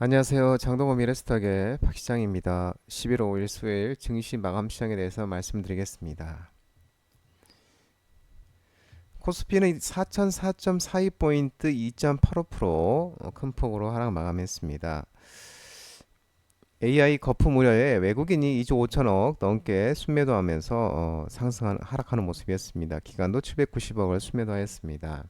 안녕하세요. 장동건 미래스탁의 박 시장입니다. 11월 5일 수요일 증시 마감 시장에 대해서 말씀드리겠습니다. 코스피는 4,004.42포인트 2.85%큰 폭으로 하락 마감했습니다. AI 거품 우려에 외국인이 2조 5천억 넘게 순매도하면서 어, 상승한 하락하는 모습이었습니다. 기간도 790억을 순매도하였습니다.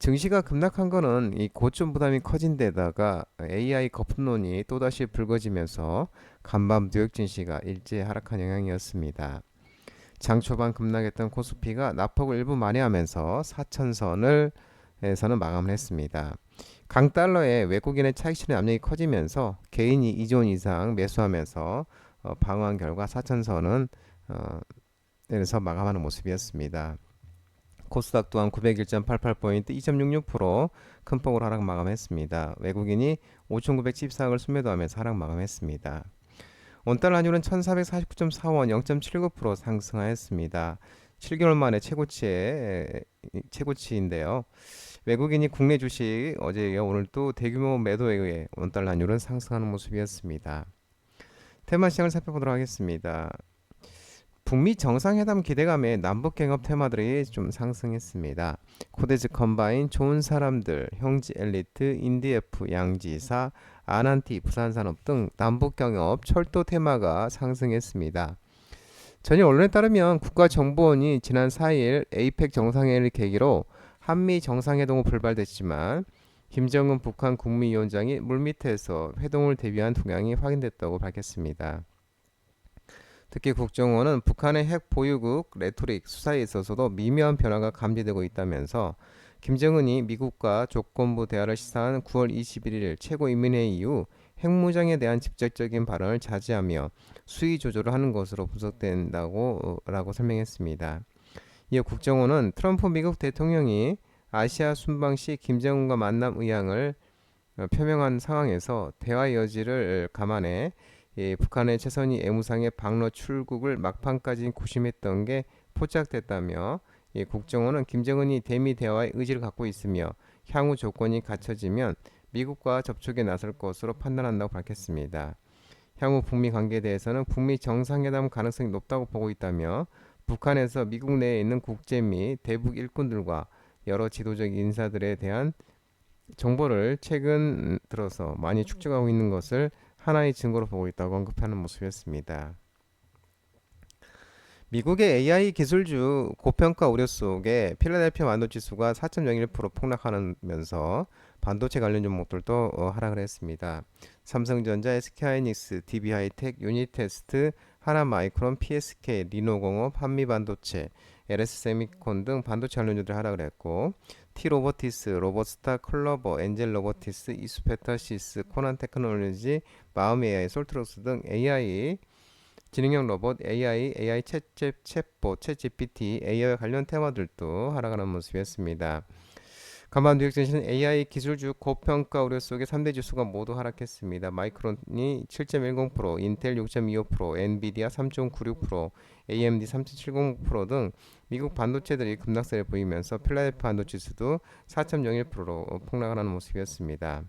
증시가 급락한 거는 이 고점 부담이 커진 데다가 AI 거품론이 또다시 불거지면서 간밤 뉴욕 증시가 일제 하락한 영향이었습니다. 장 초반 급락했던 코스피가 낙폭을 일부 만회하면서 4천선을 에서는 마감을 했습니다. 강 달러에 외국인의 차익 실현 압력이 커지면서 개인이 2조 원 이상 매수하면서 어, 방어한 결과 4천선은 어, 에서 마감하는 모습이었습니다. 코스닥 또한 901.88포인트 2.66%큰 폭으로 하락 마감했습니다. 외국인이 5,914억을 순매도하면서 하락 마감했습니다. 원달러 환율은 1,449.45원 0.79% 상승하였습니다. 7개월 만에 최고치에 최고치인데요. 외국인이 국내 주식 어제 이 오늘 또 대규모 매도에 의해 원달러 환율은 상승하는 모습이었습니다. 테마 시장을 살펴보도록 하겠습니다. 북미 정상회담 기대감에 남북 경협 테마들이 좀 상승했습니다. 코데즈 컴바인, 좋은 사람들, 형지 엘리트, 인디에프, 양지사, 아난티, 부산산업 등 남북 경협 철도 테마가 상승했습니다. 전일 언론에 따르면 국가정보원이 지난 4일 에이펙 정상회의를 계기로 한미 정상회동은 불발됐지만 김정은 북한 국무위원장이 물밑에서 회동을 대비한 동향이 확인됐다고 밝혔습니다. 특히 국정원은 북한의 핵 보유국 레토릭 수사에 있어서도 미묘한 변화가 감지되고 있다면서 김정은이 미국과 조건부 대화를 시사한 9월 21일 최고인민회의 이후 핵무장에 대한 직접적인 발언을 자제하며 수위 조절을 하는 것으로 분석된다고 라고 설명했습니다. 이어 국정원은 트럼프 미국 대통령이 아시아 순방 시 김정은과 만남 의향을 표명한 상황에서 대화 여지를 감안해 예, 북한의 최선희 애무상의 방로 출국을 막판까지 고심했던 게 포착됐다며 예, 국정원은 김정은이 대미 대화의 의지를 갖고 있으며 향후 조건이 갖춰지면 미국과 접촉에 나설 것으로 판단한다고 밝혔습니다. 향후 북미 관계에 대해서는 북미 정상회담 가능성이 높다고 보고 있다며 북한에서 미국 내에 있는 국제 및 대북 일꾼들과 여러 지도적 인사들에 대한 정보를 최근 들어서 많이 축적하고 있는 것을 하나의 증거로 보고 있다고 언급하는 모습이었습니다. 미국의 AI 기술주 고평가 우려 속에 필라델피아 완도 지수가 4.01% 폭락하면서 반도체 관련 종목들도 어, 하락을 했습니다. 삼성전자, SK하이닉스, DB하이텍, 유니테스트, 하나마이크론, PSK, 리노공업, 한미반도체, LS세미콘 등 반도체 관련 주들 하락을 했고 T로보티스, 로버스타, 클로버, 엔젤 로보티스, 이수페터시스, 코난 테크놀로지, 마음 AI, 솔트록스 등 AI 지능형 로봇, AI, AI 챗챗, 챗봇, 챗GPT, AI와 관련 테마들도 하락하는 모습이었습니다. 간밤 뉴욕 증시는 AI 기술주 고평가 우려 속에 3대 지수가 모두 하락했습니다. 마이크론이 7.10%, 인텔 6.25%, 엔비디아 3.96%, AMD 3.70%등 미국 반도체들이 급락세를 보이면서 필라델피아 반도체 지수도 4.01%로 폭락하는 모습이었습니다.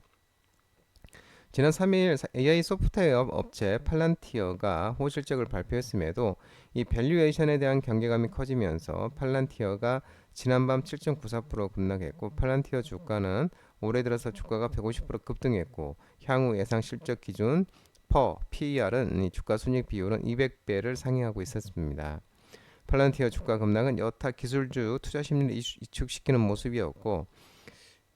지난 3일 AI 소프트웨어 업체 팔란티어가 호실적을 발표했음에도 이 밸류에이션에 대한 경계감이 커지면서 팔란티어가 지난밤 7.94% 급락했고 팔란티어 주가는 올해 들어서 주가가 150% 급등했고 향후 예상 실적 기준 퍼 PER은 이 주가 순익 비율은 200배를 상회하고 있었습니다. 팔란티어 주가 급락은 여타 기술주 투자 심리를 이축시키는 모습이었고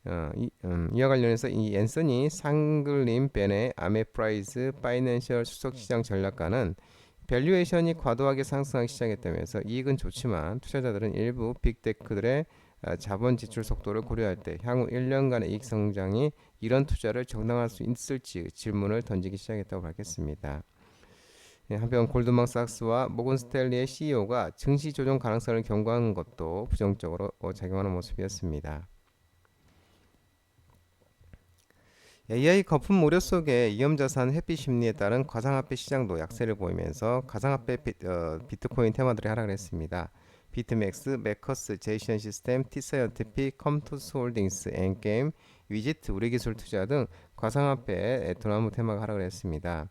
어, 이, 음, 이와 관련해서 이 앤서니 상글림 벤의 아메프라이즈 파이낸셜 수석시장 전략가는 밸류에이션이 과도하게 상승하기 시작했다면서 이익은 좋지만 투자자들은 일부 빅테크들의 아, 자본 지출 속도를 고려할 때 향후 1년간의 이익 성장이 이런 투자를 정당할 수 있을지 질문을 던지기 시작했다고 밝혔습니다. 예, 한편 골드만삭스와 모건 스탠리의 CEO가 증시 조정 가능성을 경고한 것도 부정적으로 작용하는 모습이었습니다. AI 거품 우려 속에 위험자산 회피 심리에 따른 가상화폐 시장도 약세를 보이면서 가상화폐 비, 어, 트코인 테마들이 하락을 했습니다. 비트맥스, 메커스, 제이션 시스템, 티사이언티픽, 컴투스 홀딩스, 엔게임, 위지트, 우리기술 투자 등 가상화폐 에토나무 테마가 하락을 했습니다.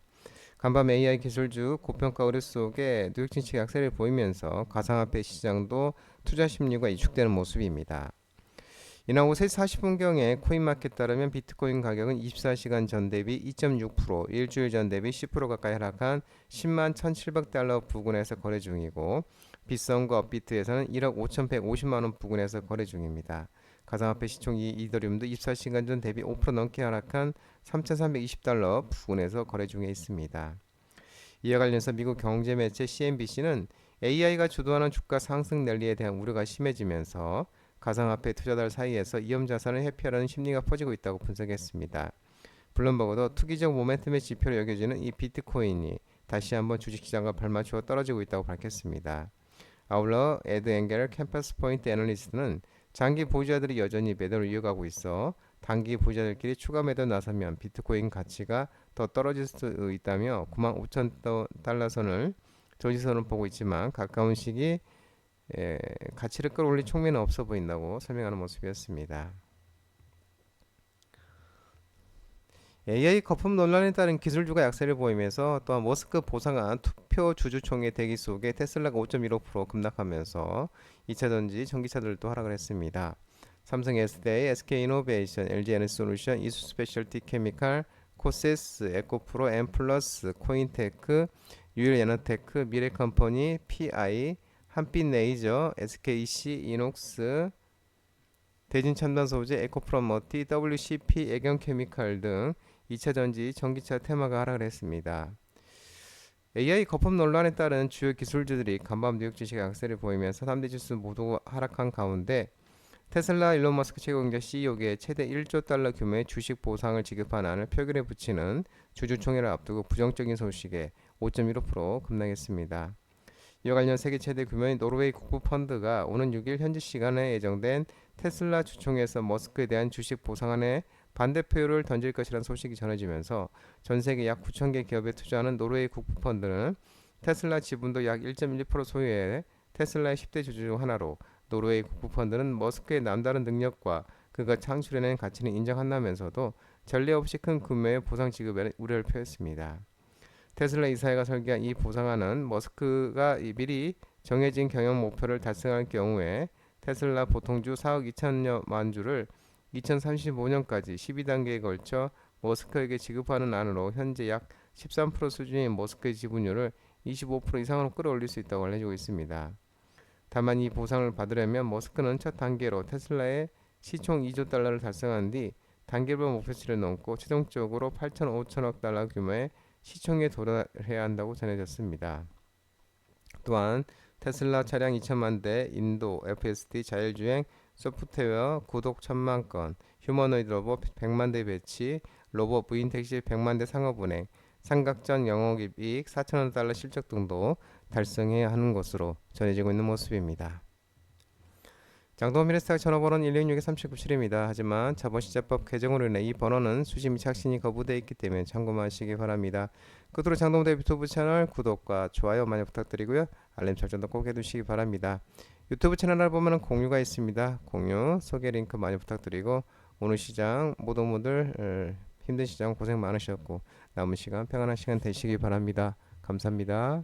간밤 AI 기술주 고평가 의뢰 속에 뉴욕 증시 약세를 보이면서 가상화폐 시장도 투자 심리가 이축되는 모습입니다. 이날 오후 3시 40분경에 코인마켓 따르면 비트코인 가격은 24시간 전 대비 2.6%, 일주일 전 대비 10% 가까이 하락한 10만 1,700달러 부근에서 거래 중이고 비썸과 업비트에서는 1억 5,150만 원 부근에서 거래 중입니다. 가상화폐 시총 이 이더리움도 24시간 전 대비 5% 넘게 하락한 3,320달러 부근에서 거래 중에 있습니다. 이와 관련해서 미국 경제 매체 CNBC는 AI가 주도하는 주가 상승 랠리에 대한 우려가 심해지면서 가상화폐 투자자들 사이에서 위험 자산을 회피하려는 심리가 퍼지고 있다고 분석했습니다. 블룸버그도 투기적 모멘텀의 지표로 여겨지는 이 비트코인이 다시 한번 주식시장과 발맞추어 떨어지고 있다고 밝혔습니다. 아울러 에드 앵겔 캠퍼스 포인트 애널리스트는 장기 보유자들이 여전히 매도를 이어가고 있어 단기 보유자들끼리 추가 매도 나서면 비트코인 가치가 더 떨어질 수 있다며 9만 5천 달러 선을 저지선을 보고 있지만 가까운 시기 에, 가치를 끌어올릴 촉매는 없어 보인다고 설명하는 모습이었습니다. AI 거품 논란에 따른 기술주가 약세를 보이면서 또한 머스크 보상안 투표 주주총회 대기 속에 테슬라가 5.15% 급락하면서 2차전지 전기차들도 하락을 했습니다. 삼성 에스데이, SK이노베이션, LG에너지솔루션, 이수 스페셜티 케미칼, 코세스, 에코프로, 엠플러스, 코인테크, 유일에너테크, 미래컴퍼니, PI, 한빛 레이저, SKC, 이녹스, 대진첨단소재, 에코프로머티, WCP, 애경케미칼 등 2차전지, 전기차 테마가 하락을 했습니다. AI 거품 논란에 따른 주요 기술주들이 간밤 뉴욕 주식 약세를 보이면서 3대 지수 모두 하락한 가운데 테슬라 일론 머스크 최고경제 CEO에게 최대 1조 달러 규모의 주식 보상을 지급한 안을 표결에 붙이는 주주총회를 앞두고 부정적인 소식에 5.15% 급락했습니다. 이와 관련 세계 최대 규모의 노르웨이 국부 펀드가 오는 6일 현지 시간에 예정된 테슬라 주총에서 머스크에 대한 주식 보상안에 반대 표를 던질 것이라는 소식이 전해지면서 전 세계 약 9천 개 기업에 투자하는 노르웨이 국부 펀드는 테슬라 지분도 약 1.1% 소유의 테슬라의 10대 주주 중 하나로 노르웨이 국부 펀드는 머스크의 남다른 능력과 그가 창출해낸 가치는 인정한다면서도 전례 없이 큰 규모의 보상 지급에 우려를 표했습니다. 테슬라 이사회가 설계한 이 보상안은 머스크가 미리 정해진 경영 목표를 달성할 경우에 테슬라 보통주 4억 2천여만 주를 2035년까지 12단계에 걸쳐 머스크에게 지급하는 안으로 현재 약 13% 수준의 머스크의 지분율을 25% 이상으로 끌어올릴 수 있다고 알려지고 있습니다. 다만 이 보상을 받으려면 머스크는 첫 단계로 테슬라의 시총 2조 달러를 달성한 뒤 단계별 목표치를 넘고 최종적으로 8,5천억 달러 규모의 시총에 도달해야 한다고 전해졌습니다. 또한 테슬라 차량 2천만 대, 인도, FSD, 자율주행, 소프트웨어, 구독 1천만 건, 휴머노이드 로봇 100만 대 배치, 로봇 무인 택시 100만 대 상업운행, 삼각전 영업이익 4천억 달러 실적 등도 달성해야 하는 것으로 전해지고 있는 모습입니다. 장동민 스탁 전화번호는 166-3997입니다. 하지만 자본시장법 개정으로 인해 이 번호는 수신 및 착신이 거부되어 있기 때문에 참고하시기 바랍니다. 끝으로 장동대 유튜브 채널 구독과 좋아요 많이 부탁드리고요. 알림 설정도 꼭 해두시기 바랍니다. 유튜브 채널을 보면 공유가 있습니다. 공유, 소개 링크 많이 부탁드리고 오늘 시장 모든 분들 힘든 시장 고생 많으셨고 남은 시간 평안한 시간 되시기 바랍니다. 감사합니다.